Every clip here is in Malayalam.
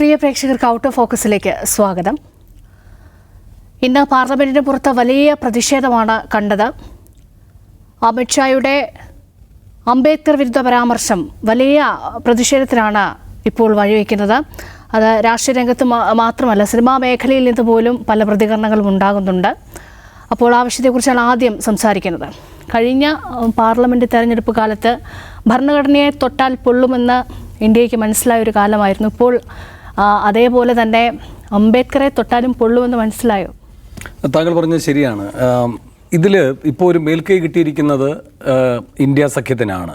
പ്രിയ പ്രേക്ഷകർക്ക് ഔട്ട് ഓഫ് ഫോക്കസിലേക്ക് സ്വാഗതം. ഇന്ന് പാർലമെന്റിന് പുറത്ത് വലിയ പ്രതിഷേധമാണ് കണ്ടത്. അമിത്ഷായുടെ അംബേദ്കർ വിരുദ്ധ പരാമർശം വലിയ പ്രതിഷേധത്തിനാണ് ഇപ്പോൾ വഴിവെക്കുന്നത്. അത് രാഷ്ട്രീയ രംഗത്ത് മാത്രമല്ല സിനിമാ മേഖലയിൽ നിന്ന് പോലും പല പ്രതികരണങ്ങളും ഉണ്ടാകുന്നുണ്ട്. അപ്പോൾ ആ വിഷയത്തെക്കുറിച്ചാണ് ആദ്യം സംസാരിക്കുന്നത്. കഴിഞ്ഞ പാർലമെന്റ് തെരഞ്ഞെടുപ്പ് കാലത്ത് ഭരണഘടനയെ തൊട്ടാൽ പൊള്ളുമെന്ന് ഇന്ത്യയ്ക്ക് മനസ്സിലായ ഒരു കാലമായിരുന്നു. ഇപ്പോൾ അതേപോലെ തന്നെ അംബേദ്കറെ തൊട്ടാലും പൊള്ളുമെന്ന് മനസ്സിലായോ? താങ്കൾ പറഞ്ഞത് ശരിയാണ്. ഇതിൽ ഇപ്പോൾ ഒരു മേൽക്കൈ കിട്ടിയിരിക്കുന്നത് ഇന്ത്യ സഖ്യത്തിനാണ്.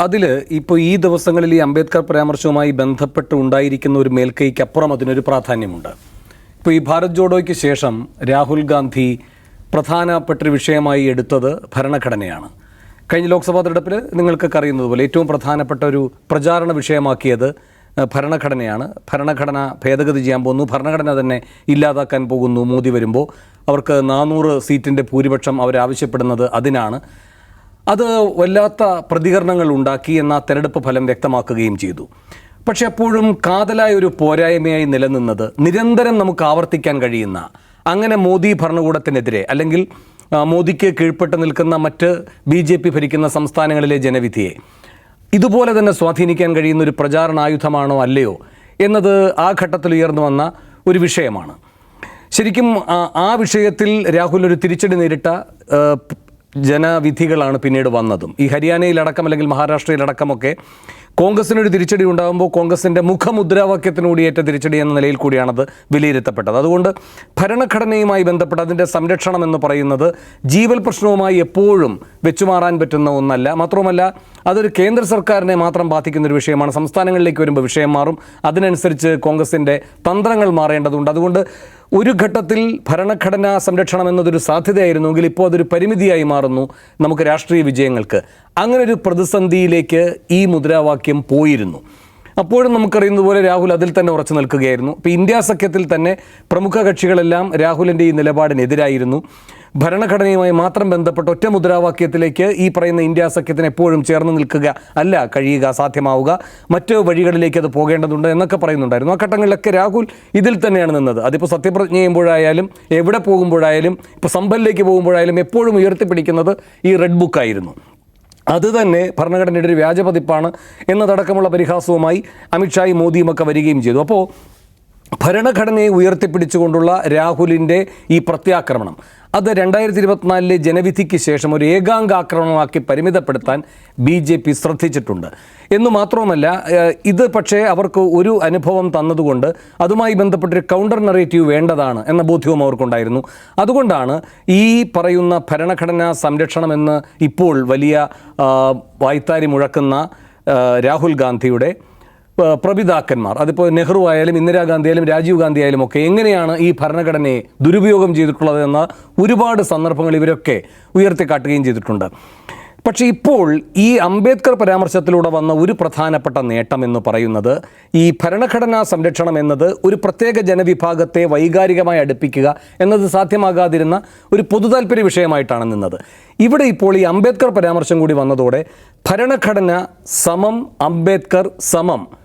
അതിൽ ഇപ്പോൾ ഈ ദിവസങ്ങളിൽ ഈ അംബേദ്കർ പരാമർശവുമായി ബന്ധപ്പെട്ട് ഉണ്ടായിരിക്കുന്ന ഒരു മേൽക്കൈക്ക് അപ്പുറം അതിനൊരു പ്രാധാന്യമുണ്ട്. ഇപ്പോൾ ഈ ഭാരത് ജോഡോയ്ക്ക് ശേഷം രാഹുൽ ഗാന്ധി പ്രധാനപ്പെട്ടൊരു വിഷയമായി എടുത്തത് ഭരണഘടനയാണ്. കഴിഞ്ഞ ലോക്സഭാ തെരഞ്ഞെടുപ്പിൽ നിങ്ങൾക്കൊക്കെ അറിയുന്നത് പോലെ ഏറ്റവും പ്രധാനപ്പെട്ട ഒരു പ്രചാരണ വിഷയമാക്കിയത് ഭരണഘടനയാണ്. ഭരണഘടന ഭേദഗതി ചെയ്യാൻ പോകുന്നു. ഭരണഘടന തന്നെ ഇല്ലാതാക്കാൻ പോകുന്നു മോദി വരുമ്പോൾ. അവർക്ക് നാനൂറ് സീറ്റിന്റെ ഭൂരിപക്ഷം അവരാവശ്യപ്പെടുന്നത് അതിനാണ്. അത് വല്ലാത്ത പ്രതികരണങ്ങൾ ഉണ്ടാക്കി എന്ന തെരഞ്ഞെടുപ്പ് ഫലം വ്യക്തമാക്കുകയും ചെയ്തു. പക്ഷെ അപ്പോഴും കാതലായ ഒരു പോരായ്മയായി നിലനിന്നത് നിരന്തരം നമുക്ക് ആവർത്തിക്കാൻ കഴിയുന്ന അങ്ങനെ മോദി ഭരണകൂടത്തിനെതിരെ അല്ലെങ്കിൽ മോദിക്ക് കീഴ്പ്പെട്ട് നിൽക്കുന്ന മറ്റ് ബി ഭരിക്കുന്ന സംസ്ഥാനങ്ങളിലെ ജനവിധിയെ ഇതുപോലെ തന്നെ സ്വാധീനിക്കാൻ കഴിയുന്ന ഒരു പ്രചാരണായുധമാണോ അല്ലയോ എന്നത് ആ ഘട്ടത്തിൽ ഉയർന്നു വന്ന ഒരു വിഷയമാണ്. ശരിക്കും ആ- വിഷയത്തിൽ രാഹുൽ ഒരു തിരിച്ചടി നേരിട്ട ജനവിധികളാണ് പിന്നീട് വന്നതും. ഈ ഹരിയാനയിലടക്കം അല്ലെങ്കിൽ മഹാരാഷ്ട്രയിലടക്കമൊക്കെ കോൺഗ്രസിനൊരു തിരിച്ചടി ഉണ്ടാകുമ്പോൾ കോൺഗ്രസിന്റെ മുഖമുദ്രാവാക്യത്തിനൂടി ഏറ്റ തിരിച്ചടി എന്ന നിലയിൽ കൂടിയാണത് വിലയിരുത്തപ്പെട്ടത്. അതുകൊണ്ട് ഭരണഘടനയുമായി ബന്ധപ്പെട്ട് അതിന്റെ സംരക്ഷണം എന്ന് പറയുന്നത് ജീവൽ പ്രശ്നവുമായി എപ്പോഴും വെച്ചുമാറാൻ പറ്റുന്ന ഒന്നല്ല. മാത്രവുമല്ല അതൊരു കേന്ദ്ര സർക്കാരിനെ മാത്രം ബാധിക്കുന്ന ഒരു വിഷയമാണ്. സംസ്ഥാനങ്ങളിലേക്ക് വരുമ്പോൾ വിഷയം മാറും. അതിനനുസരിച്ച് കോൺഗ്രസിന്റെ തന്ത്രങ്ങൾ മാറേണ്ടതുണ്ട്. അതുകൊണ്ട് ഒരു ഘട്ടത്തിൽ ഭരണഘടനാ സംരക്ഷണം എന്നതൊരു സാധ്യതയായിരുന്നുവെങ്കിൽ ഇപ്പോൾ അതൊരു പരിമിതിയായി മാറുന്നു നമുക്ക് രാഷ്ട്രീയ വിജയങ്ങൾക്ക്. അങ്ങനെ ഒരു പ്രതിസന്ധിയിലേക്ക് ഈ മുദ്രാവാക്യം പോയിരുന്നു. അപ്പോഴും നമുക്കറിയുന്നതുപോലെ രാഹുൽ അതിൽ തന്നെ ഉറച്ചു നിൽക്കുകയായിരുന്നു. ഇപ്പോൾ ഇന്ത്യ സഖ്യത്തിൽ തന്നെ പ്രമുഖ കക്ഷികളെല്ലാം രാഹുലിന്റെ ഈ നിലപാടിനെതിരായിരുന്നു. ഭരണഘടനയുമായി മാത്രം ബന്ധപ്പെട്ട ഒറ്റ മുദ്രാവാക്യത്തിലേക്ക് ഈ പറയുന്ന ഇന്ത്യ സഖ്യത്തിന് എപ്പോഴും ചേർന്ന് നിൽക്കുക അല്ല കഴിയുക സാധ്യമാവുക. മറ്റ് വഴികളിലേക്ക് അത് പോകേണ്ടതുണ്ട് എന്നൊക്കെ പറയുന്നുണ്ടായിരുന്നു. ആ ഘട്ടങ്ങളിലൊക്കെ രാഹുൽ ഇതിൽ തന്നെയാണ് നിന്നത്. അതിപ്പോൾ സത്യപ്രതിജ്ഞ ചെയ്യുമ്പോഴായാലും എവിടെ പോകുമ്പോഴായാലും ഇപ്പോൾ സമ്പലിലേക്ക് പോകുമ്പോഴായാലും എപ്പോഴും ഉയർത്തിപ്പിടിക്കുന്നത് ഈ റെഡ് ബുക്കായിരുന്നു അത് തന്നെ ഭരണഘടനയുടെ ഒരു വ്യാജപതിപ്പാണ് എന്നതടക്കമുള്ള പരിഹാസവുമായി അമിത്ഷായും മോദിയും ഒക്കെ വരികയും ചെയ്തു. അപ്പോൾ ഭരണഘടനയെ ഉയർത്തിപ്പിടിച്ചുകൊണ്ടുള്ള രാഹുലിന്റെ ഈ പ്രത്യാക്രമണം അത് രണ്ടായിരത്തി ഇരുപത്തിനാലിലെ ജനവിധിക്ക് ശേഷം ഒരു ഏകാംഗ ആക്രമണമാക്കി പരിമിതപ്പെടുത്താൻ ബി ജെ പി ശ്രദ്ധിച്ചിട്ടുണ്ട്. എന്നു മാത്രവുമല്ല ഇത് പക്ഷേ അവർക്ക് ഒരു അനുഭവം തന്നതുകൊണ്ട് അതുമായി ബന്ധപ്പെട്ടൊരു കൗണ്ടർ നറേറ്റീവ് വേണ്ടതാണ് എന്ന ബോധ്യവും അവർക്കുണ്ടായിരുന്നു. അതുകൊണ്ടാണ് ഈ പറയുന്ന ഭരണഘടനാ സംരക്ഷണമെന്ന് ഇപ്പോൾ വലിയ വായ്ത്താരി മുഴക്കുന്ന രാഹുൽ ഗാന്ധിയുടെ പ്രപിതാക്കന്മാർ. അതിപ്പോൾ നെഹ്റു ആയാലും ഇന്ദിരാഗാന്ധി ആയാലും രാജീവ് ഗാന്ധി ആയാലും ഒക്കെ എങ്ങനെയാണ് ഈ ഭരണഘടനയെ ദുരുപയോഗം ചെയ്തിട്ടുള്ളത് എന്ന ഒരുപാട് സന്ദർഭങ്ങൾ ഇവരൊക്കെ ഉയർത്തിക്കാട്ടുകയും ചെയ്തിട്ടുണ്ട്. പക്ഷേ ഇപ്പോൾ ഈ അംബേദ്കർ പരാമർശത്തിലൂടെ വന്ന ഒരു പ്രധാനപ്പെട്ട നേട്ടം എന്ന് പറയുന്നത് ഈ ഭരണഘടനാ സംരക്ഷണം എന്നത് ഒരു പ്രത്യേക ജനവിഭാഗത്തെ വൈകാരികമായി അടുപ്പിക്കുക എന്നത് സാധ്യമാകാതിരുന്ന ഒരു പൊതുതാൽപര്യ വിഷയമായിട്ടാണ് നിന്നത്. ഇവിടെ ഇപ്പോൾ ഈ അംബേദ്കർ പരാമർശം കൂടി വന്നതോടെ ഭരണഘടന സമം അംബേദ്കർ സമം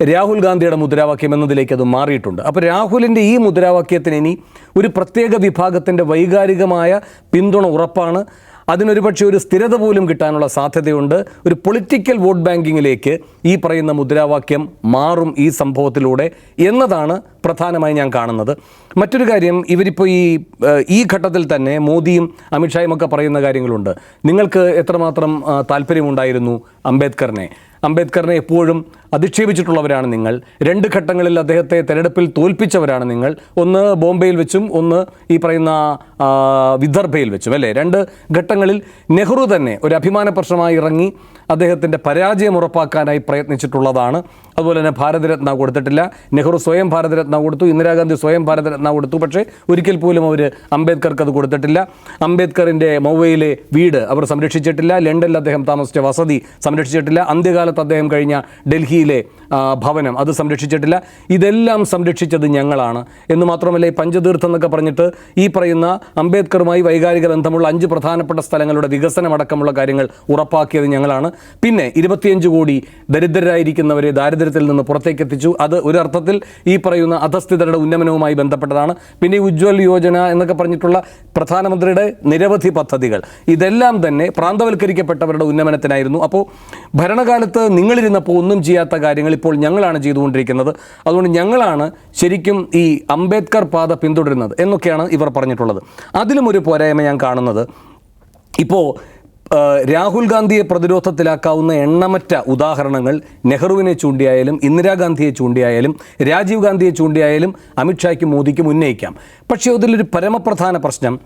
രാഹുൽ ഗാന്ധിയുടെ മുദ്രാവാക്യം എന്നതിലേക്ക് അത് മാറിയിട്ടുണ്ട്. അപ്പോൾ രാഹുലിന്റെ ഈ മുദ്രാവാക്യത്തിന് ഇനി ഒരു പ്രത്യേക വിഭാഗത്തിന്റെ വൈകാരികമായ പിന്തുണ ഉറപ്പാണ്. അതിനൊരു പക്ഷേ ഒരു സ്ഥിരത പോലും കിട്ടാനുള്ള സാധ്യതയുണ്ട്. ഒരു പൊളിറ്റിക്കൽ വോട്ട് ബാങ്കിങ്ങിലേക്ക് ഈ പറയുന്ന മുദ്രാവാക്യം മാറും ഈ സംഭവത്തിലൂടെ എന്നതാണ് പ്രധാനമായി ഞാൻ കാണുന്നത്. മറ്റൊരു കാര്യം ഇവരിപ്പോൾ ഈ ഈ ഘട്ടത്തിൽ തന്നെ മോദിയും അമിത്ഷായും ഒക്കെ പറയുന്ന കാര്യങ്ങളുണ്ട്. നിങ്ങൾക്ക് എത്രമാത്രം താല്പര്യമുണ്ടായിരുന്നു അംബേദ്കറിനെ? അംബേദ്കറിനെ എപ്പോഴും അധിക്ഷേപിച്ചിട്ടുള്ളവരാണ് നിങ്ങൾ. രണ്ട് ഘട്ടങ്ങളിൽ അദ്ദേഹത്തെ തെരഞ്ഞെടുപ്പിൽ തോൽപ്പിച്ചവരാണ് നിങ്ങൾ. ഒന്ന് ബോംബെയിൽ വെച്ചും ഒന്ന് ഈ പറയുന്ന വിദർഭയിൽ വെച്ചും അല്ലേ? രണ്ട് ഘട്ടങ്ങളിൽ നെഹ്റു തന്നെ ഒരു അഭിമാന പ്രശ്നമായി ഇറങ്ങി അദ്ദേഹത്തിന്റെ പരാജയം ഉറപ്പാക്കാനായി പ്രയത്നിച്ചിട്ടുള്ളതാണ്. അതുപോലെ തന്നെ ഭാരതരത്ന കൊടുത്തിട്ടില്ല. നെഹ്റു സ്വയം ഭാരതരത്ന കൊടുത്തു. ഇന്ദിരാഗാന്ധി സ്വയം ഭാരതരത്ന കൊടുത്തു. പക്ഷേ ഒരിക്കൽ പോലും അവർ അംബേദ്കർക്ക് അത് കൊടുത്തിട്ടില്ല. അംബേദ്കറിന്റെ മൗവയിലെ വീട് അവർ സംരക്ഷിച്ചിട്ടില്ല. ലണ്ടനിൽ അദ്ദേഹം താമസിച്ച വസതി സംരക്ഷിച്ചിട്ടില്ല. അന്ത്യകാലത്ത് അദ്ദേഹം കഴിഞ്ഞ ഡൽഹിയിലെ ഭവനം അത് സംരക്ഷിച്ചിട്ടില്ല. ഇതെല്ലാം സംരക്ഷിച്ചത് ഞങ്ങളാണ്. എന്ന് മാത്രമല്ല ഈ പഞ്ചതീർത്ഥം എന്നൊക്കെ പറഞ്ഞിട്ട് ഈ പറയുന്ന അംബേദ്കറുമായി വൈകാരിക ബന്ധമുള്ള അഞ്ച് പ്രധാനപ്പെട്ട സ്ഥലങ്ങളുടെ വികസനമടക്കമുള്ള കാര്യങ്ങൾ ഉറപ്പാക്കിയത് ഞങ്ങളാണ്. പിന്നെ ഇരുപത്തിയഞ്ച് കോടി ദരിദ്രരായിരിക്കുന്നവരെ ദാരിദ്ര്യത്തിൽ നിന്ന് പുറത്തേക്ക് എത്തിച്ചു അത് ഒരർത്ഥത്തിൽ ഈ പറയുന്ന അധസ്ഥിതരുടെ ഉന്നമനവുമായി ബന്ധപ്പെട്ടതാണ്. പിന്നെ ഉജ്ജ്വൽ യോജന എന്നൊക്കെ പറഞ്ഞിട്ടുള്ള പ്രധാനമന്ത്രിയുടെ നിരവധി പദ്ധതികൾ. ഇതെല്ലാം തന്നെ പ്രാന്തവൽക്കരിക്കപ്പെട്ടവരുടെ ഉന്നമനത്തിനായിരുന്നു. അപ്പോൾ ഭരണകാലത്ത് നിങ്ങളിരുന്നപ്പോൾ ഒന്നും ചെയ്യാത്ത കാര്യങ്ങൾ ഇപ്പോൾ ഞങ്ങളാണ് ചെയ്തുകൊണ്ടിരിക്കുന്നത്. അതുകൊണ്ട് ഞങ്ങളാണ് ശരിക്കും ഈ അംബേദ്കർ പാത പിന്തുടരുന്നത് എന്നൊക്കെയാണ് ഇവർ പറഞ്ഞിട്ടുള്ളത്. അതിലും ഒരു പോരായ്മ ഞാൻ കാണുന്നത്. ഇപ്പോൾ രാഹുൽ ഗാന്ധിയെ പ്രതിരോധത്തിലാക്കാവുന്ന എണ്ണമറ്റ ഉദാഹരണങ്ങൾ നെഹ്റുവിനെ ചൂണ്ടിയായാലും ഇന്ദിരാഗാന്ധിയെ ചൂണ്ടിയായാലും രാജീവ് ഗാന്ധിയെ ചൂണ്ടിയായാലും അമിത്ഷായ്ക്കും മോദിക്കും ഉന്നയിക്കാം. പക്ഷേ അതിലൊരു പരമപ്രധാന പ്രശ്നം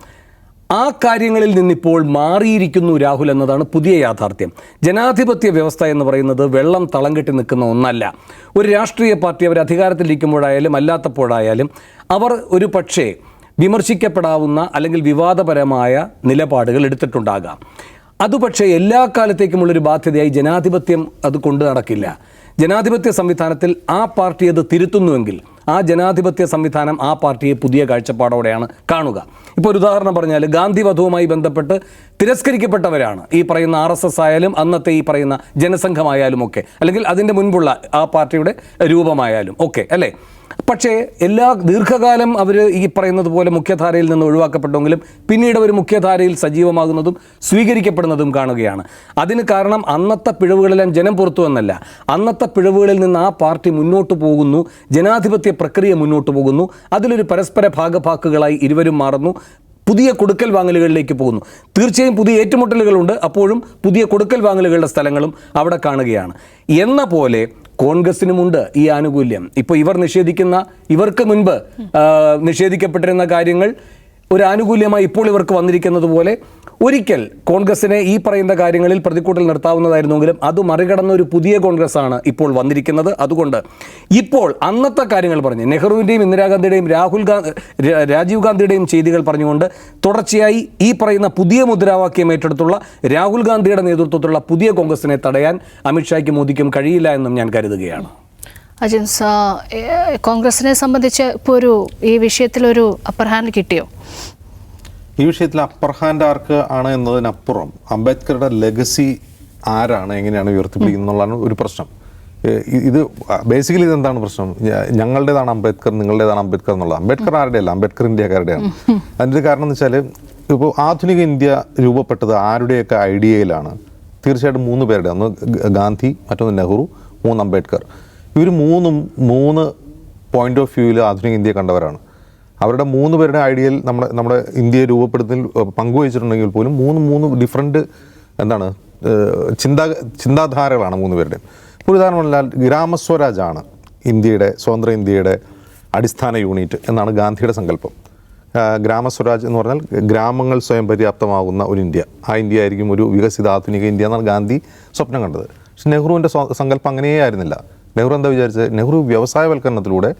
ആ കാര്യങ്ങളിൽ നിന്നിപ്പോൾ മാറിയിരിക്കുന്നു രാഹുൽ എന്നതാണ് പുതിയ യാഥാർത്ഥ്യം. ജനാധിപത്യ വ്യവസ്ഥ എന്ന് പറയുന്നത് വെള്ളം തളം കെട്ടി നിൽക്കുന്ന ഒന്നല്ല. ഒരു രാഷ്ട്രീയ പാർട്ടി അവർ അധികാരത്തിലിരിക്കുമ്പോഴായാലും അല്ലാത്തപ്പോഴായാലും അവർ ഒരു പക്ഷേ വിമർശിക്കപ്പെടാവുന്ന അല്ലെങ്കിൽ വിവാദപരമായ നിലപാടുകൾ എടുത്തിട്ടുണ്ടാകാം. അത് പക്ഷേ എല്ലാ കാലത്തേക്കുമുള്ളൊരു ബാധ്യതയായി ജനാധിപത്യം അത് കൊണ്ടു നടക്കില്ല. ജനാധിപത്യ സംവിധാനത്തിൽ ആ പാർട്ടി അത് തിരുത്തുന്നുവെങ്കിൽ ആ ജനാധിപത്യ സംവിധാനം ആ പാർട്ടിയെ പുതിയ കാഴ്ചപ്പാടോടെയാണ് കാണുക. ഇപ്പോൾ ഒരു ഉദാഹരണം പറഞ്ഞാൽ ഗാന്ധി വധവുമായി ബന്ധപ്പെട്ട് തിരസ്കരിക്കപ്പെട്ടവരാണ്. ഈ പറയുന്ന ആർ എസ് എസ് ആയാലും അന്നത്തെ ഈ പറയുന്ന ജനസംഘമായാലും ഒക്കെ. അല്ലെങ്കിൽ അതിന്റെ മുൻപുള്ള ആ പാർട്ടിയുടെ രൂപമായാലും ഒക്കെ അല്ലേ? പക്ഷേ എല്ലാ ദീർഘകാലം അവർ ഈ പറയുന്നത് പോലെ മുഖ്യധാരയിൽ നിന്ന് ഒഴിവാക്കപ്പെട്ടെങ്കിലും പിന്നീട് അവർ മുഖ്യധാരയിൽ സജീവമാകുന്നതും സ്വീകരിക്കപ്പെടുന്നതും കാണുകയാണ്. അതിന് കാരണം അന്നത്തെ പിഴവുകളെല്ലാം ജനം പുറത്തു വന്നല്ല. അന്നത്തെ പിഴവുകളിൽ നിന്ന് ആ പാർട്ടി മുന്നോട്ട് പോകുന്നു. ജനാധിപത്യ പ്രക്രിയ മുന്നോട്ട് പോകുന്നു. അതിലൊരു പരസ്പര ഭാഗഭാക്കുകളായി ഇരുവരും മാറുന്നു. പുതിയ കൊടുക്കൽ വാങ്ങലുകളിലേക്ക് പോകുന്നു. തീർച്ചയായും പുതിയ ഏറ്റുമുട്ടലുകളുണ്ട്. അപ്പോഴും പുതിയ കൊടുക്കൽ വാങ്ങലുകളുടെ സ്ഥലങ്ങളും അവിടെ കാണുകയാണ്. എന്ന പോലെ കോൺഗ്രസിനുമുണ്ട് ഈ ആനുകൂല്യം. ഇപ്പോൾ ഇവർ നിഷേധിക്കുന്ന ഇവർക്ക് മുൻപ് നിഷേധിക്കപ്പെട്ടിരുന്ന കാര്യങ്ങൾ ഒരു ആനുകൂല്യമായി ഇപ്പോൾ ഇവർക്ക് വന്നിരിക്കുന്നത് പോലെ ഒരിക്കൽ കോൺഗ്രസിനെ ഈ പറയുന്ന കാര്യങ്ങളിൽ പ്രതിക്കൂട്ടിൽ നിർത്താവുന്നതായിരുന്നെങ്കിലും അത് മറികടന്ന ഒരു പുതിയ കോൺഗ്രസ് ആണ് ഇപ്പോൾ വന്നിരിക്കുന്നത്. അതുകൊണ്ട് ഇപ്പോൾ അന്നത്തെ കാര്യങ്ങൾ പറഞ്ഞ് നെഹ്റുവിന്റെയും ഇന്ദിരാഗാന്ധിയുടെയും രാഹുൽ ഗാന്ധി രാജീവ് ഗാന്ധിയുടെയും ചെയ്തികൾ പറഞ്ഞുകൊണ്ട് തുടർച്ചയായി ഈ പറയുന്ന പുതിയ മുദ്രാവാക്യം ഏറ്റെടുത്തുള്ള രാഹുൽ ഗാന്ധിയുടെ നേതൃത്വത്തിലുള്ള പുതിയ കോൺഗ്രസിനെ തടയാൻ അമിത്ഷായ്ക്കും മോദിക്കും കഴിയില്ല എന്നും ഞാൻ കരുതുകയാണ്. അജിൻസ് കോൺഗ്രസിനെ സംബന്ധിച്ച് ഇപ്പോൾ ഒരു ഈ വിഷയത്തിലൊരു അപ്പർ ഹാൻഡ് കിട്ടിയോ? ഈ വിഷയത്തിൽ അപ്പർ ഹാൻഡ് ആർക്ക് ആണ് എന്നതിനപ്പുറം അംബേദ്കറുടെ ലെഗസി ആരാണ് എങ്ങനെയാണ് ഉയർത്തിപ്പിടിക്കുന്നത് എന്നുള്ളതാണ് ഒരു പ്രശ്നം. ഇത് ബേസിക്കലി ഇതെന്താണ് പ്രശ്നം? ഞങ്ങളുടേതാണ് അംബേദ്കർ നിങ്ങളുടേതാണ് അംബേദ്കർ എന്നുള്ളത്. അംബേദ്കർ ആരുടെയല്ല? അംബേദ്കർ ഇന്ത്യക്കാരുടെയാണ് അതിന്റെ ഒരു കാരണം എന്ന് വെച്ചാൽ ഇപ്പോൾ ആധുനിക ഇന്ത്യ രൂപപ്പെട്ടത് ആരുടെയൊക്കെ ഐഡിയയിലാണ് തീർച്ചയായിട്ടും മൂന്ന് പേരുടെ. ഒന്ന് ഗാന്ധി മറ്റൊന്ന് നെഹ്റു മൂന്ന് അംബേദ്കർ. ഇവർ മൂന്നും മൂന്ന് പോയിന്റ് ഓഫ് വ്യൂവിൽ ആധുനിക ഇന്ത്യയെ കണ്ടവരാണ്. അവരുടെ മൂന്ന് പേരുടെ ഐഡിയയിൽ നമ്മുടെ നമ്മുടെ ഇന്ത്യയെ രൂപപ്പെടുത്തുന്നതിൽ പങ്കുവഹിച്ചിട്ടുണ്ടെങ്കിൽ പോലും മൂന്ന് മൂന്ന് ഡിഫറെന്റ് എന്താണ് ചിന്താ ചിന്താധാരകളാണ് മൂന്ന് പേരുടെയും. ഇപ്പോൾ ഉദാഹരണം പറഞ്ഞാൽ ഗ്രാമസ്വരാജാണ് ഇന്ത്യയുടെ സ്വതന്ത്ര ഇന്ത്യയുടെ അടിസ്ഥാന യൂണിറ്റ് എന്നാണ് ഗാന്ധിയുടെ സങ്കല്പം. ഗ്രാമസ്വരാജ് എന്ന് പറഞ്ഞാൽ ഗ്രാമങ്ങൾ സ്വയം പര്യാപ്തമാകുന്ന ഒരു ഇന്ത്യ. ആ ഇന്ത്യ ആയിരിക്കും ഒരു വികസിത ആധുനിക ഇന്ത്യ എന്നാണ് ഗാന്ധി സ്വപ്നം കണ്ടത്. പക്ഷെ നെഹ്റുവിന്റെ സങ്കല്പം അങ്ങനെയേ ആയിരുന്നില്ല. നെഹ്റു എന്താ വിചാരിച്ചത്? നെഹ്റു വ്യവസായവൽക്കരണത്തിലൂടെ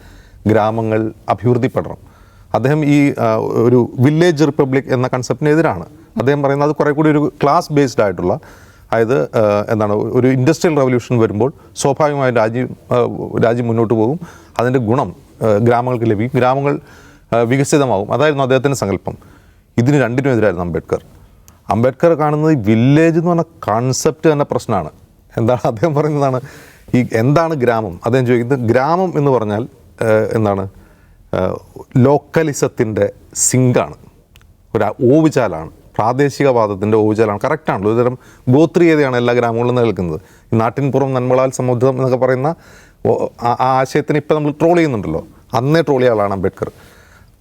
ഗ്രാമങ്ങൾ അഭിവൃദ്ധിപ്പെടണം. അദ്ദേഹം ഈ ഒരു വില്ലേജ് റിപ്പബ്ലിക് എന്ന കൺസെപ്റ്റിന് എതിരാണ് അദ്ദേഹം പറയുന്നത് അത് കുറെ കൂടി ഒരു ക്ലാസ് ബേസ്ഡ് ആയിട്ടുള്ള അതായത് എന്താണ് ഒരു ഇൻഡസ്ട്രിയൽ റവല്യൂഷൻ വരുമ്പോൾ സ്വാഭാവികമായും രാജ്യം രാജ്യം മുന്നോട്ട് പോകും. അതിന്റെ ഗുണം ഗ്രാമങ്ങൾക്ക് ലഭിക്കും. ഗ്രാമങ്ങൾ വികസിതമാവും. അതായിരുന്നു അദ്ദേഹത്തിന്റെ സങ്കല്പം. ഇതിന് രണ്ടിനും എതിരായിരുന്നു അംബേദ്കർ. അംബേദ്കർ കാണുന്നത് വില്ലേജ് എന്ന് പറഞ്ഞ കൺസെപ്റ്റ് തന്നെ പ്രശ്നമാണ്. എന്താണ് അദ്ദേഹം പറയുന്നതാണ്? ഈ എന്താണ് ഗ്രാമം? അദ്ദേഹം ചോദിക്കുന്നത് ഗ്രാമം എന്ന് പറഞ്ഞാൽ എന്താണ്? ലോക്കലിസത്തിന്റെ സിങ്കാണ്. ഒരു ഓവുചാലാണ് പ്രാദേശികവാദത്തിന്റെ ഓവുചാലാണ് കറക്റ്റാണല്ലോ ഒരുതരം ഗോത്രീയതയാണ് എല്ലാ ഗ്രാമങ്ങളിലും നിലനിൽക്കുന്നത്. ഈ നാട്ടിൻപുറം നന്മളാൽ സമുദ്രം എന്നൊക്കെ പറയുന്ന ആ ആശയത്തിന് ഇപ്പം നമ്മൾ ട്രോൾ ചെയ്യുന്നുണ്ടല്ലോ. അന്നേ ട്രോൾ ചെയ്യാളാണ് അംബേദ്കർ.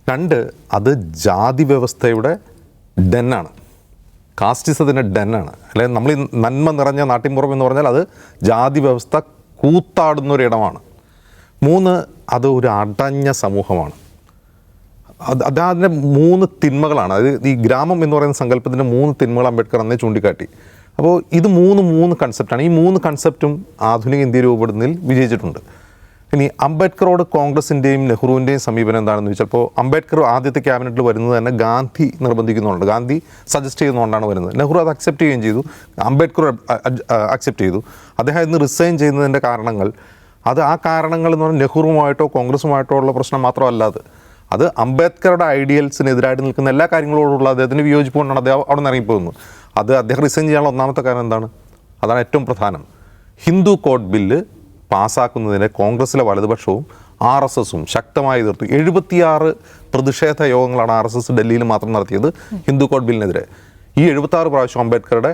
രണ്ട് അത് ജാതി വ്യവസ്ഥയുടെ ഡെന്നാണ് കാസ്റ്റിസത്തിന്റെ ഡെന്നാണ് അല്ലെങ്കിൽ നമ്മൾ നന്മ നിറഞ്ഞ നാട്ടിൻപുറം എന്ന് പറഞ്ഞാൽ അത് ജാതി വ്യവസ്ഥ കൂത്താടുന്ന ഇടമാണ് മൂന്ന് അത് ഒരു അടഞ്ഞ സമൂഹമാണ്. അത് അതിന്റെ മൂന്ന് തിന്മകളാണ്. അത് ഈ ഗ്രാമം എന്ന് പറയുന്ന സങ്കല്പത്തിന്റെ മൂന്ന് തിന്മകൾ അംബേദ്കർ അന്നേ ചൂണ്ടിക്കാട്ടി. അപ്പോൾ ഇത് മൂന്ന് മൂന്ന് കൺസെപ്റ്റാണ് ഈ മൂന്ന് കൺസെപ്റ്റും ആധുനിക ഇന്ത്യ രൂപപ്പെടുന്നതിൽ വിജയിച്ചിട്ടുണ്ട്. ഇനി അംബേദ്കറോട് കോൺഗ്രസിന്റെയും നെഹ്റുവിന്റെയും സമീപനം എന്താണെന്ന് വെച്ചാൽ ഇപ്പോൾ അംബേദ്കർ ആദ്യത്തെ ക്യാബിനറ്റിൽ വരുന്നത് തന്നെ ഗാന്ധി നിർബന്ധിക്കുന്നുണ്ട്. ഗാന്ധി സജസ്റ്റ് ചെയ്യുന്നതുകൊണ്ടാണ് വരുന്നത്. നെഹ്റു അത് അക്സെപ്റ്റ് ചെയ്യുകയും ചെയ്തു. അംബേദ്കർ അക്സെപ്റ്റ് ചെയ്തു. അദ്ദേഹം ഇന്ന് റിസൈൻ ചെയ്യുന്നതിന്റെ കാരണങ്ങൾ അത് ആ കാരണങ്ങൾ എന്ന് പറഞ്ഞാൽ നെഹ്റുവുമായിട്ടോ കോൺഗ്രസുമായിട്ടോ ഉള്ള പ്രശ്നം മാത്രമല്ല അത്. അത് അംബേദ്കറുടെ ഐഡിയൽസിനെതിരായിട്ട് നിൽക്കുന്ന എല്ലാ കാര്യങ്ങളോടുള്ള അദ്ദേഹത്തിന് വിയോജിപ്പ് കൊണ്ടാണ് അദ്ദേഹം അവിടെ നിന്ന് ഇറങ്ങിപ്പോകുന്നത്. അത് അദ്ദേഹം റിസൈൻ ചെയ്യാനുള്ള ഒന്നാമത്തെ കാരണം എന്താണ്? അതാണ് ഏറ്റവും പ്രധാനം. ഹിന്ദു കോഡ് ബില്ല് പാസ്സാക്കുന്നതിനെ കോൺഗ്രസിലെ വലതുപക്ഷവും ആർ എസ് എസും ശക്തമായി എതിർത്തു. എഴുപത്തിയാറ് പ്രതിഷേധ യോഗങ്ങളാണ് ആർ എസ് എസ് ഡൽഹിയിൽ മാത്രം നടത്തിയത് ഹിന്ദു കോഡ് ബില്ലിനെതിരെ. ഈ എഴുപത്താറ് പ്രാവശ്യം അംബേദ്കറുടെ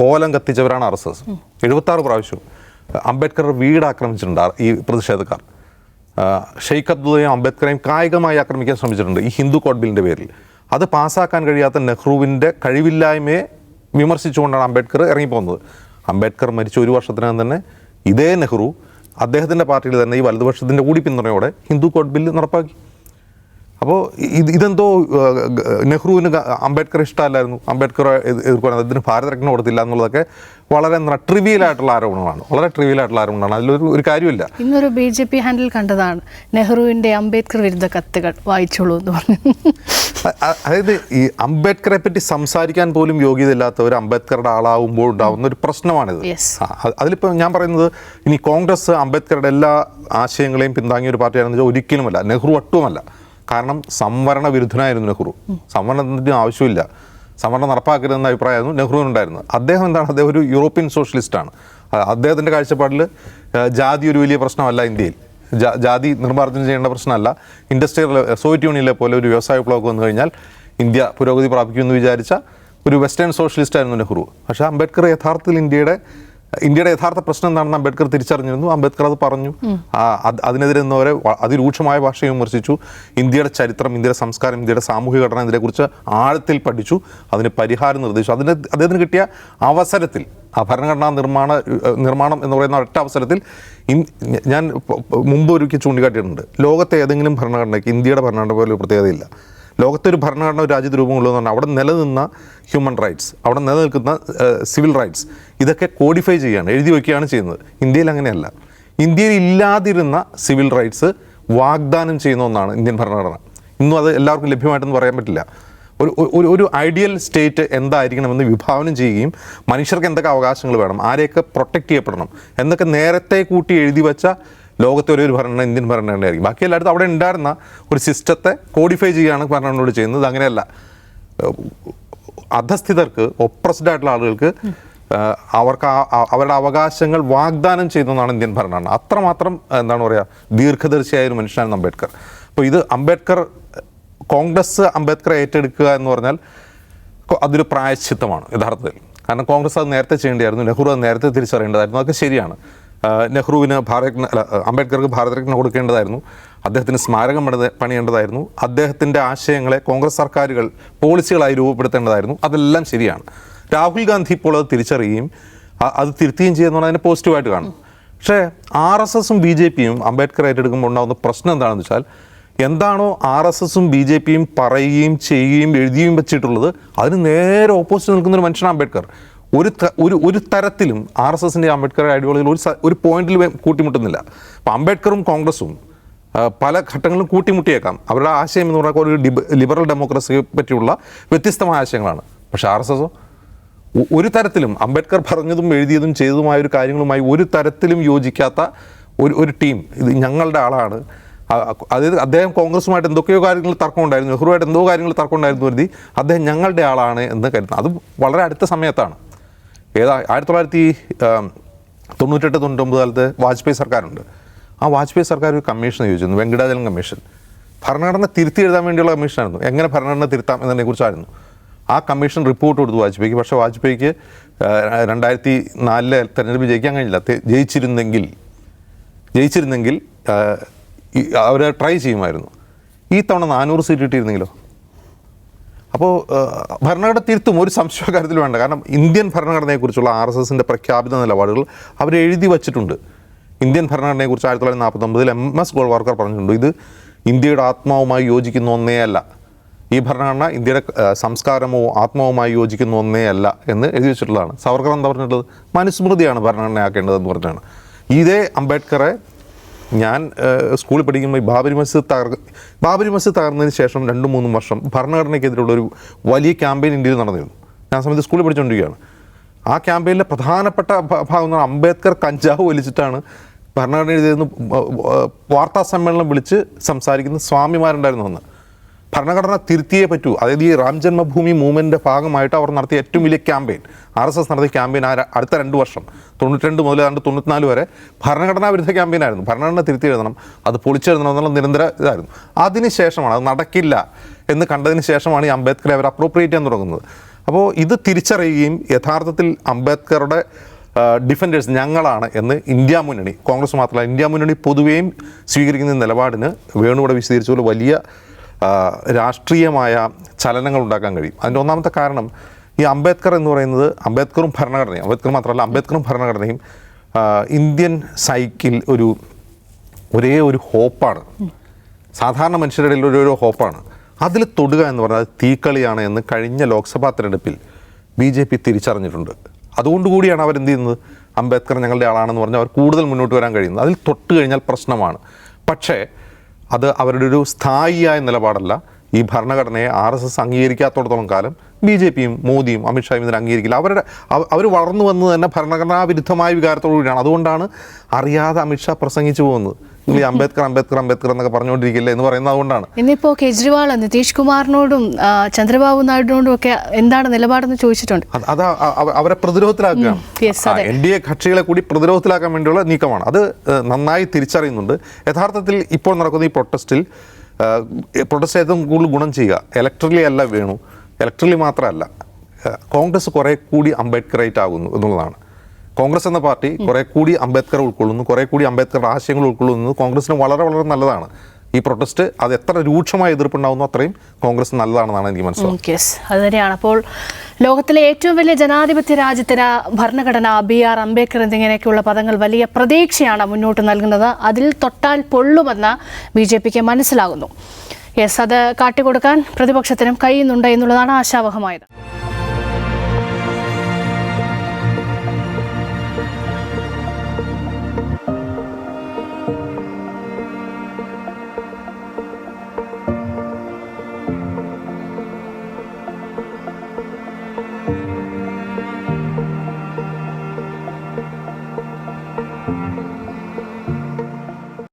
കോലം കത്തിച്ചവരാണ് ആർ എസ് എസ് എഴുപത്താറ് പ്രാവശ്യം അംബേദ്കറുടെ വീട് ആക്രമിച്ചിട്ടുണ്ട് ഈ പ്രതിഷേധക്കാർ. ഷെയ്ഖ് അബ്ദുള്ളയും അംബേദ്കറേയും കായികമായി ആക്രമിക്കാൻ ശ്രമിച്ചിട്ടുണ്ട് ഈ ഹിന്ദു കോഡ് ബില്ലിന്റെ പേരിൽ. അത് പാസ്സാക്കാൻ കഴിയാത്ത നെഹ്റുവിന്റെ കഴിവില്ലായ്മയെ വിമർശിച്ചുകൊണ്ടാണ് അംബേദ്കർ ഇറങ്ങിപ്പോകുന്നത്. അംബേദ്കർ മരിച്ച ഒരു വർഷത്തിനകം തന്നെ ഇതേ നെഹ്റു അദ്ദേഹത്തിന്റെ പാർട്ടിയിൽ തന്നെ ഈ വലതുപക്ഷത്തിന്റെ കൂടി പിന്തുണയോടെ ഹിന്ദു കോഡ് ബില്ല് നടപ്പാക്കി. അപ്പോൾ ഇത് ഇതെന്തോ നെഹ്റുവിന് അംബേദ്കർ ഇഷ്ടമല്ലായിരുന്നു. അംബേദ്കർ എതിർക്കാൻ അദ്ദേഹത്തിന് ഭാരതരത്ന കൊടുത്തില്ല എന്നുള്ളതൊക്കെ വളരെ ട്രിവിയൽ ആയിട്ടുള്ള ആരോപണമാണ്. വളരെ ട്രിവിയൽ ആയിട്ടുള്ള ആരോപണമാണ്. അതിലൊരു ഒരു കാര്യമില്ല. ഇന്നൊരു ബി ജെ പി ഹാൻഡിൽ കണ്ടതാണ്. നെഹ്റുവിന്റെ അംബേദ്കർ വിരുദ്ധ കത്തുകൾ. വായിച്ചോളൂ എന്ന് പറഞ്ഞു. അതായത് ഈ അംബേദ്കറെ പറ്റി സംസാരിക്കാൻ പോലും യോഗ്യതയില്ലാത്തവർ അംബേദ്കറുടെ ആളാവുമ്പോൾ ഉണ്ടാവുന്ന ഒരു പ്രശ്നമാണിത്. അതിലിപ്പോൾ ഞാൻ പറയുന്നത് ഇനി കോൺഗ്രസ് അംബേദ്കറുടെ എല്ലാ ആശയങ്ങളെയും പിന്താങ്ങിയ ഒരു പാർട്ടിയാണെന്ന് വെച്ചാൽ ഒരിക്കലുമല്ല. നെഹ്റു ഒട്ടുമല്ല. കാരണം സംവരണ വിരുദ്ധനായിരുന്നു നെഹ്റു. സംവരണത്തിന് ആവശ്യമില്ല. സംവരണം നടപ്പാക്കരുതെന്ന അഭിപ്രായമായിരുന്നു നെഹ്റുവിനുണ്ടായിരുന്നത്. അദ്ദേഹം എന്താണ്? അദ്ദേഹം ഒരു യൂറോപ്യൻ സോഷ്യലിസ്റ്റാണ്. അദ്ദേഹത്തിന്റെ കാഴ്ചപ്പാടിൽ ജാതി ഒരു വലിയ പ്രശ്നമല്ല ഇന്ത്യയിൽ. ജാതി നിർമ്മാർജനം ചെയ്യേണ്ട പ്രശ്നമല്ല. ഇൻഡസ്ട്രിയൽ സോവിയറ്റ് യൂണിയനിലെ പോലെ ഒരു വ്യവസായ വിപ്ലവം വന്നു കഴിഞ്ഞാൽ ഇന്ത്യ പുരോഗതി പ്രാപിക്കുമെന്ന് വിചാരിച്ച ഒരു വെസ്റ്റേൺ സോഷ്യലിസ്റ്റ് ആയിരുന്നു നെഹ്റു. പക്ഷേ അംബേദ്കർ യഥാർത്ഥത്തിൽ ഇന്ത്യയുടെ ഇന്ത്യയുടെ യഥാർത്ഥ പ്രശ്നം എന്താണെന്ന് അംബേദ്കർ തിരിച്ചറിഞ്ഞിരുന്നു. അംബേദ്കർ അത് പറഞ്ഞു. അതിനെതിരെ നിന്നവരെ അതിരൂക്ഷമായ ഭാഷ വിമർശിച്ചു. ഇന്ത്യയുടെ ചരിത്രം ഇന്ത്യയുടെ സംസ്കാരം ഇന്ത്യയുടെ സാമൂഹിക ഘടന ഇതിനെക്കുറിച്ച് ആഴത്തിൽ പഠിച്ചു. അതിന് പരിഹാരം നിർദ്ദേശിച്ചു. അതിന് അദ്ദേഹത്തിന് കിട്ടിയ അവസരത്തിൽ ആ ഭരണഘടനാ നിർമ്മാണ നിർമ്മാണം എന്ന് പറയുന്ന ഒറ്റ അവസരത്തിൽ ഞാൻ മുമ്പ് ഒരുക്കി ചൂണ്ടിക്കാട്ടിയിട്ടുണ്ട്. ലോകത്തെ ഏതെങ്കിലും ഭരണഘടനയ്ക്ക് ഇന്ത്യയുടെ ഭരണഘടന പോലെ ഒരു പ്രത്യേകതയില്ല. ലോകത്തെ ഒരു ഭരണഘടന ഒരു രാജ്യത്ത് രൂപം എന്ന് പറഞ്ഞാൽ അവിടെ നിലനിന്ന ഹ്യൂമൻ റൈറ്റ്സ് അവിടെ നിലനിൽക്കുന്ന സിവിൽ റൈറ്റ്സ് ഇതൊക്കെ കോഡിഫൈ ചെയ്യുകയാണ് എഴുതി വയ്ക്കുകയാണ് ചെയ്യുന്നത്. ഇന്ത്യയിൽ അങ്ങനെയല്ല. ഇന്ത്യയിൽ ഇല്ലാതിരുന്ന സിവിൽ റൈറ്റ്സ് വാഗ്ദാനം ചെയ്യുന്ന ഒന്നാണ് ഇന്ത്യൻ ഭരണഘടന. ഇന്നും അത് എല്ലാവർക്കും ലഭ്യമായിട്ടെന്ന് പറയാൻ പറ്റില്ല. ഒരു ഒരു ഒരു ഐഡിയൽ സ്റ്റേറ്റ് എന്തായിരിക്കണമെന്ന് വിഭാവനം ചെയ്യുകയും മനുഷ്യർക്ക് എന്തൊക്കെ അവകാശങ്ങൾ വേണം ആരെയൊക്കെ പ്രൊട്ടക്റ്റ് ചെയ്യപ്പെടണം എന്നൊക്കെ നേരത്തെ കൂട്ടി എഴുതി വെച്ച ലോകത്തെ ഒരു ഭരണം ഇന്ത്യൻ ഭരണഘടനയായിരിക്കും ബാക്കി എല്ലായിടത്തും അവിടെ ഉണ്ടായിരുന്ന ഒരു സിസ്റ്റത്തെ കോഡിഫൈ ചെയ്യുകയാണ് ഭരണഘടനയോട് ചെയ്യുന്നത്. അങ്ങനെയല്ല. അധസ്ഥിതർക്ക് ഒപ്രസ്ഡ് ആയിട്ടുള്ള ആളുകൾക്ക് അവർക്ക് അവരുടെ അവകാശങ്ങൾ വാഗ്ദാനം ചെയ്യുന്നതാണ് ഇന്ത്യൻ ഭരണഘടന അത്രമാത്രം എന്താണ് പറയുക ദീർഘദർശിയായ ഒരു മനുഷ്യനാണ് അംബേദ്കർ. അപ്പോൾ ഇത് അംബേദ്കർ കോൺഗ്രസ് അംബേദ്കറെ ഏറ്റെടുക്കുക എന്ന് പറഞ്ഞാൽ അതൊരു പ്രായശ്ചിത്തമാണ് യഥാർത്ഥത്തിൽ. കാരണം കോൺഗ്രസ് അത് നേരത്തെ ചെയ്യേണ്ടിയായിരുന്നു നെഹ്റു അത് നേരത്തെ തിരിച്ചറിയേണ്ടതായിരുന്നു. അതൊക്കെ ശരിയാണ്. നെഹ്റുവിന് ഭാരതരത്ന അല്ല, അംബേദ്കർക്ക് ഭാരതരത്ന കൊടുക്കേണ്ടതായിരുന്നു. അദ്ദേഹത്തിന് സ്മാരകം പണിത പണിയേണ്ടതായിരുന്നു. അദ്ദേഹത്തിന്റെ ആശയങ്ങളെ കോൺഗ്രസ് സർക്കാരുകൾ പോളിസികളായി രൂപപ്പെടുത്തേണ്ടതായിരുന്നു. അതെല്ലാം ശരിയാണ്. രാഹുൽ ഗാന്ധി ഇപ്പോൾ അത് തിരിച്ചറിയുകയും അത് തിരുത്തുകയും ചെയ്യുന്ന അതിനെ പോസിറ്റീവായിട്ട് കാണും പക്ഷേ ആർ എസ് എസും ബി ജെ പിയും അംബേദ്കർ ഏറ്റെടുക്കുമ്പോൾ ഉണ്ടാകുന്ന പ്രശ്നം എന്താണെന്ന് വെച്ചാൽ എന്താണോ ആർ എസ് എസും ബി ജെ പിയും പറയുകയും ചെയ്യുകയും എഴുതിയും വെച്ചിട്ടുള്ളത് അതിന് നേരെ ഓപ്പോസിറ്റ് നിൽക്കുന്ന ഒരു മനുഷ്യനാണ് അംബേദ്കർ. ഒരു ഒരു ഒരു തരത്തിലും ആർ എസ് എസിന്റെ അംബേദ്കർ ഐഡിയോളജിയിൽ ഒരു ഒരു പോയിന്റിൽ കൂട്ടിമുട്ടുന്നില്ല. അപ്പം അംബേദ്കറും കോൺഗ്രസും പല ഘട്ടങ്ങളിലും കൂട്ടിമുട്ടിയേക്കാം. അവരുടെ ആശയം എന്ന് പറഞ്ഞാൽ ഒരു ലിബറൽ ഡെമോക്രസിയെ പറ്റിയുള്ള വ്യത്യസ്തമായ ആശയങ്ങളാണ്. പക്ഷേ ആർ എസ് എസോ ഒരു തരത്തിലും അംബേദ്കർ പറഞ്ഞതും എഴുതിയതും ചെയ്തതുമായ ഒരു കാര്യങ്ങളുമായി ഒരു തരത്തിലും യോജിക്കാത്ത ഒരു ഒരു ടീം. ഇത് ഞങ്ങളുടെ ആളാണ്. അതായത് അദ്ദേഹം കോൺഗ്രസുമായിട്ട് എന്തൊക്കെയോ കാര്യങ്ങൾ തർക്കം ഉണ്ടായിരുന്നു നെഹ്റുവായിട്ട് എന്തോ കാര്യങ്ങൾ തർക്കം ഉണ്ടായിരുന്നു കരുതി അദ്ദേഹം ഞങ്ങളുടെ ആളാണ് എന്ന് കരുതുന്നത് അത് വളരെ അടുത്ത സമയത്താണ്. ഏതാ ആയിരത്തി തൊള്ളായിരത്തി തൊണ്ണൂറ്റെട്ട് തൊണ്ണൂറ്റൊമ്പത് കാലത്ത് വാജ്പേയി സർക്കാരുണ്ട്. ആ വാജ്പേയി സർക്കാർ ഒരു കമ്മീഷൻ ചോദിച്ചിരുന്നു വെങ്കടാചലം കമ്മീഷൻ ഭരണഘടന തിരുത്തി എഴുതാൻ വേണ്ടിയുള്ള കമ്മീഷനായിരുന്നു എങ്ങനെ ഭരണഘടന തിരുത്താം എന്നതിനെക്കുറിച്ചായിരുന്നു ആ കമ്മീഷൻ റിപ്പോർട്ട് കൊടുത്തു വാജ്പേയിക്ക്. പക്ഷേ വാജ്പേയിക്ക് രണ്ടായിരത്തി നാലിലെ തെരഞ്ഞെടുപ്പ് ജയിക്കാൻ കഴിഞ്ഞില്ല. ജയിച്ചിരുന്നെങ്കിൽ ജയിച്ചിരുന്നെങ്കിൽ അവർ ട്രൈ ചെയ്യുമായിരുന്നു. ഈ തവണ നാനൂറ് സീറ്റ് കിട്ടിയിരുന്നെങ്കിലോ അപ്പോൾ ഭരണഘടന തിരുത്തും. ഒരു സംശയ കാര്യത്തിൽ വേണ്ട. കാരണം ഇന്ത്യൻ ഭരണഘടനയെക്കുറിച്ചുള്ള ആർ എസ് എസിന്റെ പ്രഖ്യാപിത നിലപാടുകൾ അവർ എഴുതി വച്ചിട്ടുണ്ട്. ഇന്ത്യൻ ഭരണഘടനയെക്കുറിച്ച് ആയിരത്തി തൊള്ളായിരത്തി നാൽപ്പത്തൊമ്പതിൽ എം എസ് ഗോൾവാർക്കർ പറഞ്ഞിട്ടുണ്ട്. ഇത് ഇന്ത്യയുടെ ആത്മാവുമായി യോജിക്കുന്ന ഒന്നേ അല്ല. ഈ ഭരണഘടന ഇന്ത്യയുടെ സംസ്കാരമോ ആത്മാവുമായി യോജിക്കുന്ന ഒന്നേ അല്ല എന്ന് എഴുതി വെച്ചിട്ടുള്ളതാണ്. സവർക്കർ എന്താ പറഞ്ഞിട്ടുള്ളത്? മനുസ്മൃതിയാണ് ഭരണഘടനയാക്കേണ്ടതെന്ന് പറഞ്ഞാണ്. ഇതേ അംബേദ്കറെ ഞാൻ സ്കൂളിൽ പഠിക്കുമ്പോൾ ബാബരി മസ്ജിദ് തകർ ബാബരി മസ്ജിദ് തകർന്നതിന് ശേഷം രണ്ടും മൂന്നും വർഷം ഭരണഘടനയ്ക്കെതിരെയുള്ള ഒരു വലിയ ക്യാമ്പയിൻ ഇന്ത്യയിൽ നടന്നിരുന്നു. ഞാൻ സമയത്ത് സ്കൂളിൽ പഠിച്ചുകൊണ്ടിരിക്കുകയാണ് ആ ക്യാമ്പയിനിലെ പ്രധാനപ്പെട്ട ഭാഗം എന്ന് അംബേദ്കർ കഞ്ചാവ് വലിച്ചിട്ടാണ് ഭരണഘടന എഴുതിയെന്ന് വാർത്താ സമ്മേളനം വിളിച്ച് സംസാരിക്കുന്ന സ്വാമിമാരുണ്ടായിരുന്നു അന്ന്. ഭരണഘടന തിരുത്തിയേ പറ്റൂ. അതായത് ഈ റാം ജന്മഭൂമി മൂവ്മെന്റിന്റെ ഭാഗമായിട്ട് അവർ നടത്തിയ ഏറ്റവും വലിയ ക്യാമ്പയിൻ. ആർ എസ് എസ് നടത്തിയ ക്യാമ്പയിൻ ആ അടുത്ത രണ്ട് വർഷം തൊണ്ണൂറ്റിരണ്ട് മുതൽ ഏതാണ്ട് തൊണ്ണൂറ്റിനാല് വരെ ഭരണഘടനാ വിരുദ്ധ ക്യാമ്പയിൻ ആയിരുന്നു. ഭരണഘടന തിരുത്തി എഴുതണം അത് പൊളിച്ചെഴുതണം എന്നുള്ള നിരന്തര ഇതായിരുന്നു. അതിനുശേഷമാണ് അത് നടക്കില്ല എന്ന് കണ്ടതിന് ശേഷമാണ് ഈ അംബേദ്കറെ അവർ അപ്രോപ്രിയേറ്റ് ചെയ്യാൻ തുടങ്ങുന്നത്. അപ്പോൾ ഇത് തിരിച്ചറിയുകയും യഥാർത്ഥത്തിൽ അംബേദ്കറുടെ ഡിഫൻഡേഴ്സ് ഞങ്ങളാണ് എന്ന് ഇന്ത്യ മുന്നണി കോൺഗ്രസ് മാത്രമല്ല ഇന്ത്യ മുന്നണി പൊതുവേയും സ്വീകരിക്കുന്ന നിലപാടിന് വേണുവിടെ വിശദീകരിച്ച പോലെ വലിയ രാഷ്ട്രീയമായ ചലനങ്ങൾ ഉണ്ടാക്കാൻ കഴിയും. അതിന്റെ ഒന്നാമത്തെ കാരണം ഈ അംബേദ്കർ എന്ന് പറയുന്നത് അംബേദ്കറും ഭരണഘടനയും അംബേദ്കർ മാത്രമല്ല അംബേദ്കറും ഭരണഘടനയും ഇന്ത്യൻ സൈക്കിൾ ഒരു ഒരേ ഒരു ഹോപ്പാണ്. സാധാരണ മനുഷ്യരുടെ ഒരു ഹോപ്പാണ്. അതിൽ തൊടുക എന്ന് പറഞ്ഞാൽ തീക്കളിയാണ് എന്ന് കഴിഞ്ഞ ലോക്സഭാ തെരഞ്ഞെടുപ്പിൽ ബി ജെ പി തിരിച്ചറിഞ്ഞിട്ടുണ്ട്. അതുകൊണ്ടുകൂടിയാണ് അവർ എന്ത് ചെയ്യുന്നത്? അംബേദ്കർ ഞങ്ങളുടെ ആളാണെന്ന് പറഞ്ഞാൽ അവർ കൂടുതൽ മുന്നോട്ട് വരാൻ കഴിയുന്നത്. അതിൽ തൊട്ട് കഴിഞ്ഞാൽ പ്രശ്നമാണ്. പക്ഷേ അത് അവരുടെ ഒരു സ്ഥായിയായ നിലപാടല്ല. ഈ ഭരണഘടനയെ ആർ എസ് എസ് അംഗീകരിക്കാത്തോടത്തോളം കാലം ബി ജെ പിയും മോദിയും അമിത്ഷായും ഇതിനെ അംഗീകരിക്കില്ല. അവരുടെ അവർ വളർന്നു വന്നത് തന്നെ ഭരണഘടനാ വിരുദ്ധമായ വികാരത്തോടു കൂടിയാണ് അതുകൊണ്ടാണ് അറിയാതെ അമിത്ഷാ പ്രസംഗിച്ചു പോകുന്നത്. നിങ്ങൾ ഈ അംബേദ്കർ അംബേദ്കർ അംബേദ്കർ എന്നൊക്കെ പറഞ്ഞുകൊണ്ടിരിക്കില്ല എന്ന് പറയുന്നത് അതുകൊണ്ടാണ്. ഇന്നിപ്പോ കേജ്രിവാൾ നിതീഷ് കുമാറിനോടും ചന്ദ്രബാബു നായിഡുവിനോടും ഒക്കെ എന്താണ് നിലപാടെന്ന് ചോദിച്ചിട്ടുണ്ട്. അത് അവരെ പ്രതിരോധത്തിലാക്കുകയാണ്. എൻ ഡി എ കക്ഷികളെ കൂടി പ്രതിരോധത്തിലാക്കാൻ വേണ്ടിയുള്ള നീക്കമാണ്. അത് നന്നായി തിരിച്ചറിയുന്നുണ്ട്. യഥാർത്ഥത്തിൽ ഇപ്പോൾ നടക്കുന്ന ഈ പ്രൊട്ടസ്റ്റിൽ പ്രൊട്ടസ്റ്റ് ഏറ്റവും കൂടുതൽ ഗുണം ചെയ്യുക. ഇലക്ട്രലി അല്ല വേണു. ഇലക്ട്രലി മാത്രമല്ല കോൺഗ്രസ് കുറെ കൂടി അംബേദ്കറേറ്റ് ആകുന്നു എന്നുള്ളതാണ്. കോൺഗ്രസ് എന്ന പാർട്ടി കുറെ കൂടി അംബേദ്കർ ഉൾക്കൊള്ളുന്നു കുറെ കൂടി അംബേദ്കറുടെ ആശയങ്ങൾ ഉൾക്കൊള്ളുന്നു. കോൺഗ്രസിന് വളരെ വളരെ നല്ലതാണ്. ഈ പ്രൊട്ടസ്റ്റ് അത് എത്ര രൂക്ഷമായ എതിർപ്പുണ്ടാവുന്നു അത്രയും കോൺഗ്രസ് നല്ലതാണെന്നാണ് എനിക്ക് മനസ്സിലാക്കുന്നത് അത് തന്നെയാണ്. അപ്പോൾ ലോകത്തിലെ ഏറ്റവും വലിയ ജനാധിപത്യ രാജ്യത്തിന് ഭരണഘടന ബി ആർ അംബേദ്കർ എന്നിങ്ങനെയൊക്കെയുള്ള പദങ്ങൾ വലിയ പ്രതീക്ഷയാണ് മുന്നോട്ട് നൽകുന്നത്. അതിൽ തൊട്ടാൽ പൊള്ളുമെന്ന് ബി ജെ പിക്ക് മനസ്സിലാകുന്നു. യെസ് അത് കാട്ടിക്കൊടുക്കാൻ പ്രതിപക്ഷത്തിനും കഴിയുന്നുണ്ട് എന്നുള്ളതാണ് ആശാവഹമായത്.